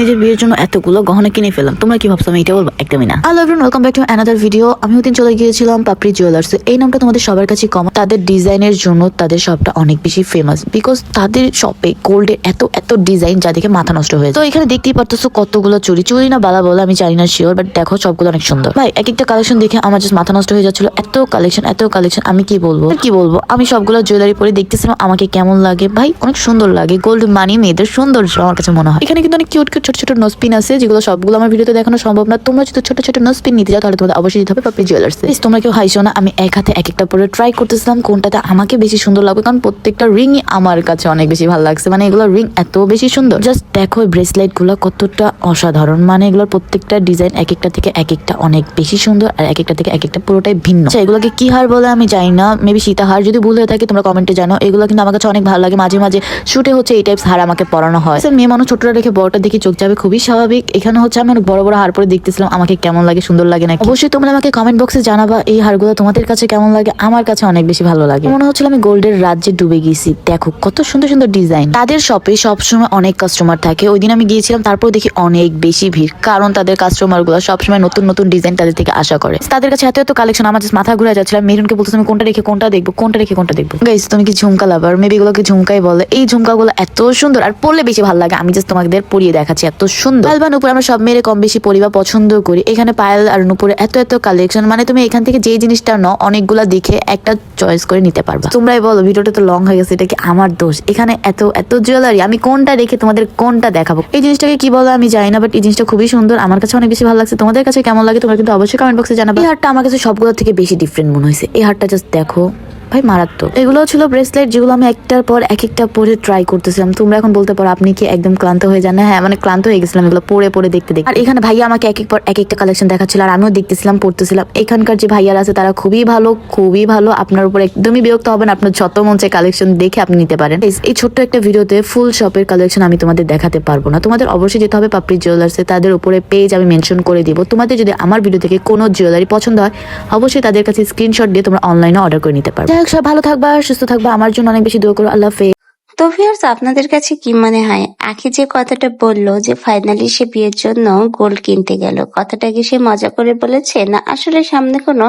নিজের বিয়ের জন্য এতগুলো গহনা কিনে ফেললাম। তোমরা কি ভাবছ? আমি এটা বলব? একদমই না। Everyone welcome back to another video আমি চলে গিয়েছিলাম পাপড়ি জুয়েলার্স এই নামটা তোমাদের সবার কাছে কম। তাদের ডিজাইনের জন্য তাদের শপটা অনেক বেশি ফেমাস বিকজ তাদের শপে গোল্ডের এত এত ডিজাইন যা দেখে মাথা নষ্ট হয়ে তো এখানে দেখতেই পারতেছো কতগুলো চুরি। চুরি না বালা বলে, আমি জানি না শিওর বাট দেখো সবগুলো অনেক সুন্দর। ভাই, এক একটা কালেকশন দেখে আমার জাস্ট মাথা নষ্ট হয়ে যাচ্ছিল। এত কালেকশন এত কালেকশন আমি কি বলব? কি বলব? আমি সবগুলো জুয়েলারি পরে দেখতেছিলাম, আমাকে কেমন লাগে। ভাই, অনেক সুন্দর লাগে। গোল্ড মানি মেয়েদের সৌন্দর্য আমার কাছে মনে হয়। এখানে কিন্তু অনেক কিউট কিউট ছোট ছোট নোসপিন আছে যেগুলো সবগুলো আমার ভিডিওতে দেখানো সম্ভব না। তোমরা যদি ছোট ছোট নোসপিন নিতে যাও তাহলে তোমাদের অবশ্যই যেতে হবে পাপড়ি জুয়েলার্স তোমরা কেউ হাইছো না আমি এক হাতে এক একটা পরে ট্রাই করতেছিলাম কোনটাতে আমাকে বেশি সুন্দর লাগবে কারণ প্রত্যেকটা রিংই আমার কাছে অনেক বেশি ভালো লাগছে। মানে এগুলো রিং এত বেশি সুন্দর। জাস্ট দেখো ব্রেসলেটগুলো কতটা অসাধারণ। মানে এগুলোর প্রত্যেকটা ডিজাইন এক একটা থেকে এক একটা অনেক বেশি সুন্দর আর এক একটা থেকে এক একটা পুরোটাই ভিন্ন। আচ্ছা, এগুলোকে কি হার বলে আমি জানি না। মেবি সীতা হার যদি ভুল হয়ে থাকে তোমরা কমেন্টে জানো এগুলো কিন্তু আমার কাছে অনেক ভালো লাগে। মাঝে মাঝে শুটে হচ্ছে এই টাইপস হার আমাকে পরানো হয়। মেয়ে মানুষ ছোটরা রেখে বড়টা দেখে চোখ যাবে খুবই স্বাভাবিক। এখানে হচ্ছে আমি অনেক বড় বড় হার পরে দেখতেছিলাম, আমাকে কেমন লাগে, সুন্দর লাগে না অবশ্যই তোমরা আমাকে কমেন্ট বক্সে জানাবা, এই হারগুলো তোমাদের কাছে কেমন লাগে? আমার কাছে অনেক বেশি ভালো লাগে। মনে হচ্ছিল আমি গোল্ডের রাজ্যে ডুবে গেছি। দেখো, কত সুন্দর সুন্দর ডিজাইন তাদের শপে সবসময় অনেক কাস্টমার থাকে। ওই দিন আমি গিয়েছিলাম, তারপর দেখি অনেক বেশি ভিড়। কারণ তাদের কাস্টমারগুলো সবসময় নতুন নতুন ডিজাইন তাদের থেকে আশা করে। তাদের কাছে এত এত কালেকশন আমার মাথা ঘুরে যাচ্ছিলাম মেরুনকে বলতে আমি কোনটা রেখে কোনটা দেখব, কোনটা রেখে কোনটা দেখব? গাইস তুমি কি ঝুমকা লাভার মেবি এগুলোকে ঝুমকাই বলে। এই ঝুমকাগুলো এত সুন্দর, আর পরলে বেশি ভালো লাগে। আমি জাস্ট তোমাদের পরিয়ে দেখাচ্ছি এত সুন্দর। পায়েল বা নুপুর আমরা সব মেরে কম বেশি পরিবা পছন্দ করি। এখানে পায়েল আর নুপুরে এত এত কালেকশন মানে তুমি এখান থেকে যে জিনিসটা নাও অনেকগুলা দেখে একটা চয়েস করে নিতে পারবা। তোমরাই বলো ভিডিওটা তো লং হয়ে গেছে এটা কি আমার দোষ? এখানে এত এত জুয়েলারি আমি কোনটা রেখে তোমাদের কোনটা দেখাবো? এই জিনিসটাকে কি বলো আমি জানি না বাট এই জিনিসটা খুবই সুন্দর। আমার কাছে অনেক বেশি ভালো লাগছে। তোমাদের কাছে কেমন লাগে তোমরা কিন্তু অবশ্যই কমেন্ট বক্সে জানাবে। এই হারটা আমার কাছে সবগুলো থেকে বেশি ডিফারেন্ট মনে হয়েছে। এই হারটা জাস্ট দেখো। ভাই, মারাত্মক। এগুলো ছিল ব্রেসলেট যেগুলো আমি একটার পর এক একটা পরে ট্রাই করতেছিলাম। তোমরা এখন বলতে পারো, আপনি কি একদম ক্লান্ত হয়ে যান? হ্যাঁ মানে ক্লান্ত হয়ে গেছিলাম এগুলো পরে পরে দেখতে দেখতে। আর এখানে ভাইয়া আমাকে এক এক পর এক একটা কালেকশন দেখাচ্ছিল আর আমিও দেখতেছিলাম, পড়তেছিলাম। এখানকার যে ভাইয়ারা আছে, তারা খুবই ভালো খুবই ভালো। আপনার উপর একদমই বিরক্ত হবেন আপনার যত চায় কালেকশন দেখে আপনি নিতে পারেন। এই- এই ছোট্ট একটা ভিডিওতে ফুল শপের কালেকশন আমি তোমাদের দেখাতে পারব না। তোমাদের অবশ্যই যেতে হবে পাপড়ি জুয়েলার্সে তাদের উপরে পেজ আমি মেনশন করে দিব। তোমাদের যদি আমার ভিডিও থেকে কোনো জুয়েলারি পছন্দ হয়, অবশ্যই তাদের কাছে স্ক্রিনশট দিয়ে তোমরা অনলাইনে অর্ডার করে নিতে পারবে। যাই হোক, সব ভালো থাকবা সুস্থ থাকবা। আমার জন্য অনেক বেশি দোয়া করো। আল্লাহ হাফেজ। তো ভিউয়ার্স আপনাদের কাছে কি মনে হয়? আখি যে কথাটা বলল যে ফাইনালি সে বিয়ের জন্য গোল্ড কিনতে গেল, কথাটা কি সে মজা করে বলেছে? না, আসলে সামনে কোনো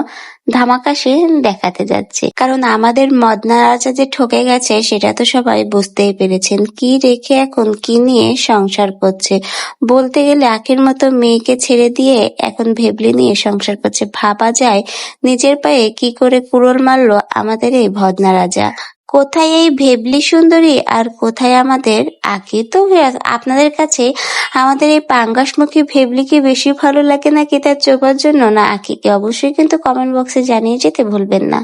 ধামাকা সে দেখাতে যাচ্ছে। কারণ আমাদের মদনা রাজা যে ঠকে গেছে, সেটা তো সবাই বুঝতেই পেরেছেন। কি রেখে এখন, কি নিয়ে সংসার করছে? বলতে গেলে আখের মতো মেয়েকে ছেড়ে দিয়ে এখন ভেবলি নিয়ে সংসার করছে। ভাবা যায়, নিজের পায়ে কি করে কুড়োল মারলো আমাদের এই ভদনা রাজা। কোথায় এই ভেবলি সুন্দরী আর কোথায় আমাদের আঁকি তো আপনাদের কাছে আমাদের এই পাঙ্গাসমুখী ভেবলিকে বেশি ভালো লাগে নাকি তার চোপার জন্য? না, আঁকিকে অবশ্যই কিন্তু কমেন্ট বক্সে জানিয়ে যেতে ভুলবেন না।